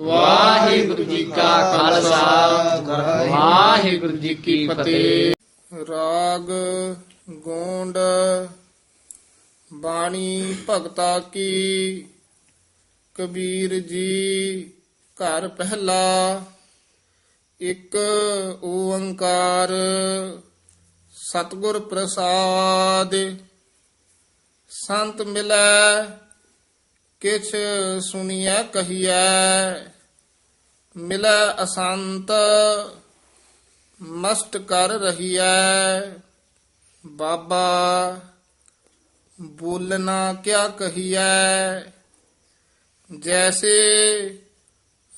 ਵਾਹਿਗੁਰੂ ਜੀ ਕਾ ਖਾਲਸਾ। ਵਾਹਿਗੁਰੂ ਜੀ ਕੀ ਫਤਿਹ। ਰਾਗ ਗੋਂਡ ਬਾਣੀ ਭਗਤਾ ਕੀ। ਕਬੀਰ ਜੀ ਘਰ ਪਹਿਲਾ। ਇੱਕ ਓੰਕਾਰ ਸਤਿਗੁਰ ਪ੍ਰਸਾਦ। ਸੰਤ ਮਿਲੈ ਕਿਛ ਸੁਣੀਐ ਕਹੀਐ, ਮਿਲੈ ਅਸੰਤ ਮਸਤ ਕਰ ਰਹੀਐ। ਬਾਬਾ ਬੋਲਣਾ ਕਿਆ ਕਹੀਐ, ਜੈਸੇ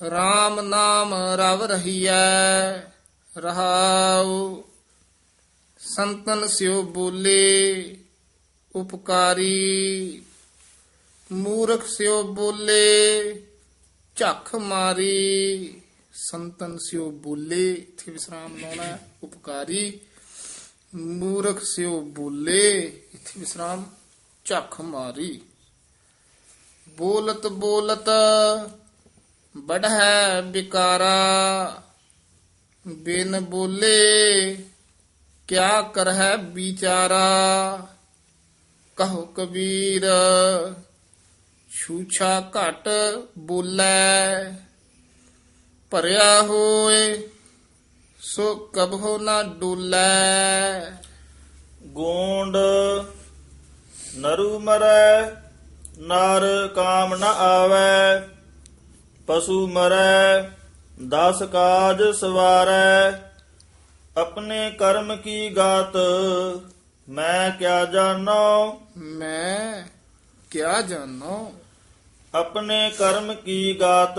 RAM ਨਾਮ ਰਵ ਰਹੀਐ। ਰਹਾਉ, ਸੰਤਨ ਸਿਓ ਬੋਲੇ, ਉਪਕਾਰੀ। ਮੂਰਖ ਸਿਓ ਬੋਲੇ ਝੱਖ ਮਾਰੀ ਸੰਤਨ ਸਿਓ ਬੋਲੇ ਇਥੇ ਵਿਸਰਾਮ ਲਾਉਣਾ ਹੈ। ਉਪਕਾਰੀ ਮੂਰਖ ਸਿਓ ਬੋਲੇ ਇਥੇ ਵਿਸਰਾਮ ਝੱਖ ਮਾਰੀ ਬੋਲਤ ਬੋਲਤ ਬੜਹਿ ਬਿਕਾਰਾ ਬਿਨ ਬੋਲੇ ਕਿਆ ਕਰਹਿ ਵਿਚਾਰਾ ਕਹੋ ਕਬੀਰ ਛੂਛਾ ਘਟ ਬੋਲੇ ਭਰਿਆ ਹੋਏ ਸੋ ਕਬਹੁ ਨਾ ਡੋਲੇ। ਗੋਂਡ ਨਰੂ ਮਰੈ ਨਰ ਕਾਮ ਨ ਆਵੈ। ਪਸ਼ੂ ਮਰੈ ਦਸ ਕਾਜ ਸਵਾਰੈ। ਆਪਣੇ ਕਰਮ ਕੀ ਗਾਤ ਮੈਂ ਕਿਆ ਜਾਣੋ? ਮੈਂ ਕਿਆ ਜਾਣੋ? ਆਪਣੇ ਕਰਮ ਕੀ ਗਾਤ?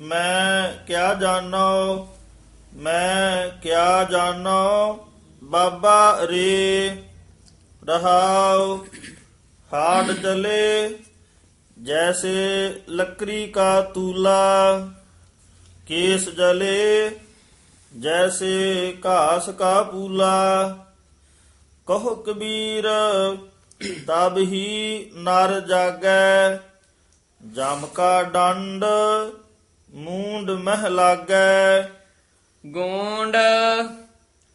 ਮੈਂ ਕਿਆ ਜਾਣੋ? ਮੈਂ ਕਿਆ ਜਾਣੋ? ਬਾਬਾ ਰੇ ਰਹਾਉ। ਹਾੜ ਚਲੇ, ਜੈਸੇ ਲੱਕੜੀ ਕਾ ਤੂਲਾ। ਕੇਸ ਜਲੇ, ਜੈਸੇ ਘਾਸ ਕਾ ਪੂਲਾ। ਕਹੋ ਕਬੀਰ, ਤਬ ਹੀ ਨਰ ਜਾਗੈ। ਜਮ ਕਾ ਡੰਡ ਮੂੰਡ ਮਹਿ ਲਾਗੈ। ਗੋਂਡ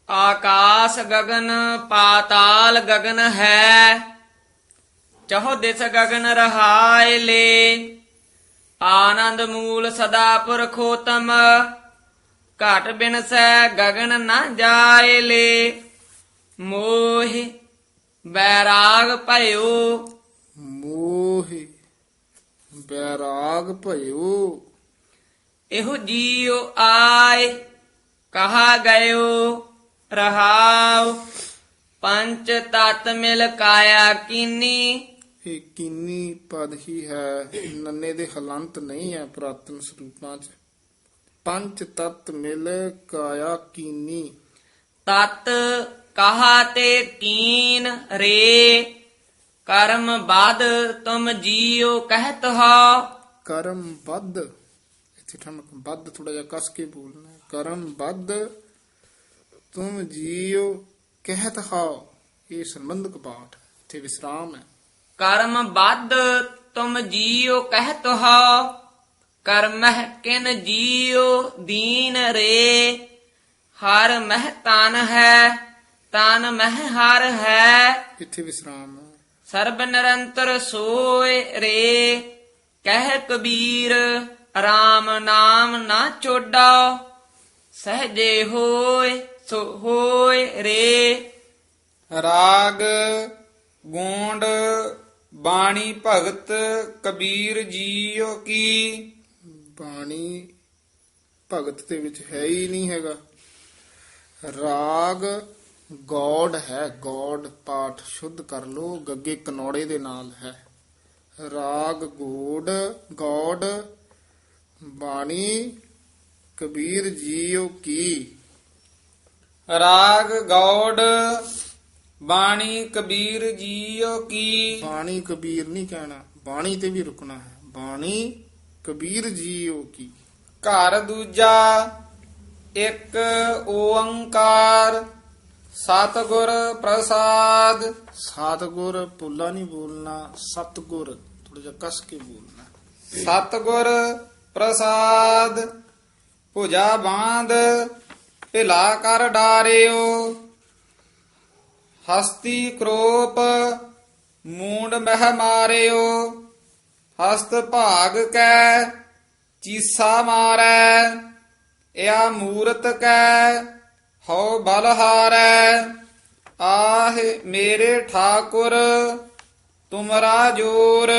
ਆਕਾਸ ਗਗਨ ਪਾਤਾਲ ਗਗਨ ਹੈ। ਚਹੋ ਦਿਸ ਗगन ਰਹਾਇ ਲੇ। ਆਨੰਦ ਮੂਲ ਸਦਾ ਪੁਰਖੋਤਮ। ਘਟ ਬਿਨ ਸੈ ਗਗਨ ਨ ਜਾਏ ਲੇ। ਮੋਹਿ ਬੈਰਾਗ ਭਇਓ। ਮੋਹਿ ਬੈਰਾਗ ਭਇਓ। ਇਹੋ ਜੀਉ ਆਏ ਕਹਾ ਗਇਓ ਰਹਾਉ। ਪੰਚ ਤਤ ਮਿਲ ਕਾਇਆ ਕੀਨੀ। ਇਹ ਕੀਨੀ ਪਦ ਹੀ ਹੈ ਨੰਨੇ ਦੇ ਹਲੰਤ ਨਹੀਂ ਹੈ ਪ੍ਰਾਤਨ ਸਰੂਪਾਂ ਚ। ਪੰਜ ਤਤ ਮਿਲ ਕਾਇਆ ਕੀਨੀ। ਤਤ ਕਹਾ ਤੇ ਕੀਨ ਰੇ। ਕਰਮ ਬਾਦ ਤੁਮ ਜੀਉ ਕਹਿਤ ਹੋ। ਕਰਮ ਬੱਧ ਇੱਥੇ ਠਮਕ ਬੱਧ ਥੋੜਾ ਜਿਹਾ ਕਸ ਕੇ ਬੋਲਣਾ ਹੈ। ਕਰਮ ਬੱਧ ਤੁਮ ਜੀਓ ਕਹਿਤ ਹਾਓ ਇਹ ਸੰਬੰਧਕ ਪਾਠ ਹੈ। ਇੱਥੇ ਵਿਸਰਾਮ ਹੈ। ਕਰਮ ਬਾਦ ਤੁਮ ਜੀਉ ਕਹਿਤ ਹੋ। ਕਰਮਹਿ ਕਿਨ ਜੀਉ ਦੀਨ ਰੇ। ਹਰ ਮਹਿ ਤਨ ਹੈ ਤਨ ਮਹਿ ਹਰ ਹੈ। ਇੱਥੇ ਵਿਸਰਾਮ ਹੈ। ਸਰਬ ਨਿਰੰਤਰ ਸੋਏ ਰੇ। ਕਹਿ ਕਬੀਰ RAM ਨਾਮ ਨਾ ਚੋਡਾ। ਸਹਜੇ ਹੋਏ ਸੋ ਹੋਏ ਰੇ। ਰਾਗ ਗੋਂਡ ਬਾਣੀ ਭਗਤ ਕਬੀਰ ਜੀਓ ਕੀ? ਬਾਣੀ ਭਗਤ ਦੇ ਵਿੱਚ ਹੈ ਹੀ ਨਹੀਂ ਹੈਗਾ। ਰਾਗ ਗੌੜ ਹੈ ਗੌੜ ਪਾਠ ਸ਼ੁੱਧ ਕਰ ਲੋ ਗੱਗੇ ਕਨੌੜੇ ਦੇ ਨਾਲ ਹੈ। ਰਾਗ ਗੋੜ ਗੌੜ ਬਾਣੀ ਕਬੀਰ ਜੀਓ ਕੀ। ਰਾਗ ਗੌੜ ਬਾਣੀ ਕਬੀਰ ਜੀਓ ਕੀ। ਬਾਣੀ ਕਬੀਰ ਨਹੀਂ ਕਹਿਣਾ ਬਾਣੀ ਤੇ ਵੀ ਰੁਕਣਾ ਹੈ। ਬਾਣੀ ਕਬੀਰ ਜੀਓ ਕੀ। ਘਰ ਦੂਜਾ ਇੱਕ ਓੰਕਾਰ। ਸਤਿਗੁਰ ਪ੍ਰਸਾਦ। ਸਤਗੁਰ ਪੁੱਲਾ ਨਹੀਂ ਬੋਲਣਾ ਸਤਗੁਰ ਥੋੜਾ ਜਿਹਾ ਕਸ ਕੇ ਬੋਲਣਾ। ਸਤਿਗੁਰ ਪ੍ਰਸਾਦ ਭੁਜਾ ਬਾਂਧ ਢਿਲਾ ਕਰ ਡਾਰਿਓ। ਹਸਤੀ ਕਰੋਪ ਮੂੰਡ ਮਹਿ ਮਾਰਿਓ। ਹਸਤ ਭਾਗ ਕੈ ਚੀਸਾ ਮਾਰੈ ਇਆ ਮੂਰਤ ਕੈ। ਹਉ ਬਲ ਹਾਰੈ ਆਹ ਮੇਰੇ ਠਾਕੁਰ ਤੁਮਰਾ ਜੋਰ।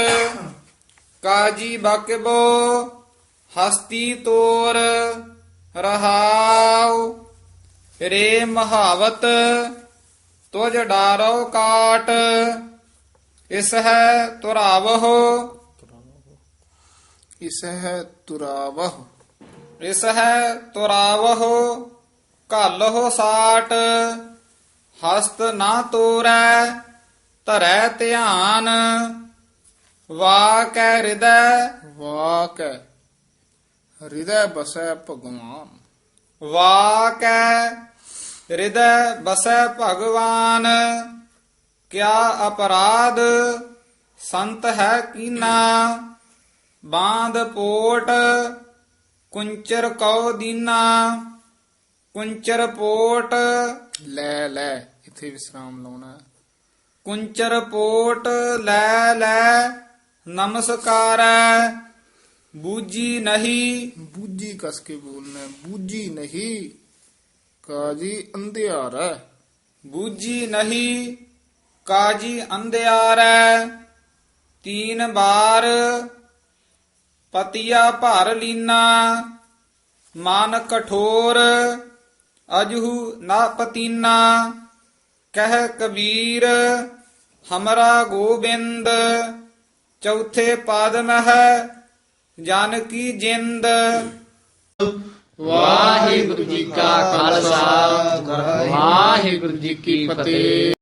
ਕਾਜੀ ਬਕਬੋ ਹਸਤੀ ਤੋਰ ਰਹਾਉ। ਰੇ ਮਹਾਵਤ ਤੁਜ ਡਾਰੋ ਕਾਟ। ਇਸ ਹੈ ਤੁਰਾਵਹੁ। ਇਸ ਹੈ ਤੁਰਾਵਹ। ਇਸ ਹੈ ਤੁਰਾਵਹੁ। ਘਾਲਹੁ ਸਾਟ, ਹਸਤ ਨਾ ਤੋਰੈ, ਧਰੈ ਧਿਆਨ ਵਾ ਕੈ ਹਿਰਦੈ ਵਾਕ ਹੈ ਹਿਰਦੈ ਬਸੈ ਭਗਵਾਨ। ਵਾ ਕੈ ਹਿਰਦੈ ਬਸੈ ਭਗਵਾਨ, ਕਿਆ ਅਪਰਾਧ ਸੰਤ ਹੈ ਕੀਨਾ, ਬਾਂਧ ਪੋਟ, ਕੁੰਚਰ ਕਉ ਦੀਨਾ। ਕੁੰਚਰ ਪੋਟ। ਲੈ ਲੈ ਇੱਥੇ ਵਿਸਰਾਮ ਲਾਉਣਾ। ਹੈ ਕੁੰਚਰ ਪੋਟ ਲੈ ਲੈ ਨਮਸਕਾਰੈ। ਬੂਜੀ ਨਹੀਂ। ਬੂਜੀ ਕਸ ਕੇ ਬੋਲਣਾ। ਬੂਜੀ ਨਹੀਂ ਕਾਜੀ ਅੰਧਿਆਰਾ। ਹੈ। ਬੂਜੀ ਨਹੀਂ ਕਾਜੀ ਅੰਧਿਆਰੈ। ਤੀਨ ਬਾਰ ਪਤੀਆ ਭਰ ਲੀਨਾ। ਮਨ ਕਠੋਰ ਅਜਹੂ ਨਾ ਪਤੀਨਾ, ਕਹਿ ਕਬੀਰ, ਹਮਰਾ ਗੋਬਿੰਦ, ਚੌਥੇ ਪਾਦ ਮਹਿ ਜਨ ਕੀ ਜਿੰਦ। ਵਾਹਿਗੁਰੂ ਜੀ ਕਾ ਖਾਲਸਾ, ਵਾਹਿਗੁਰੂ ਜੀ ਕੀ ਫਤਿਹ।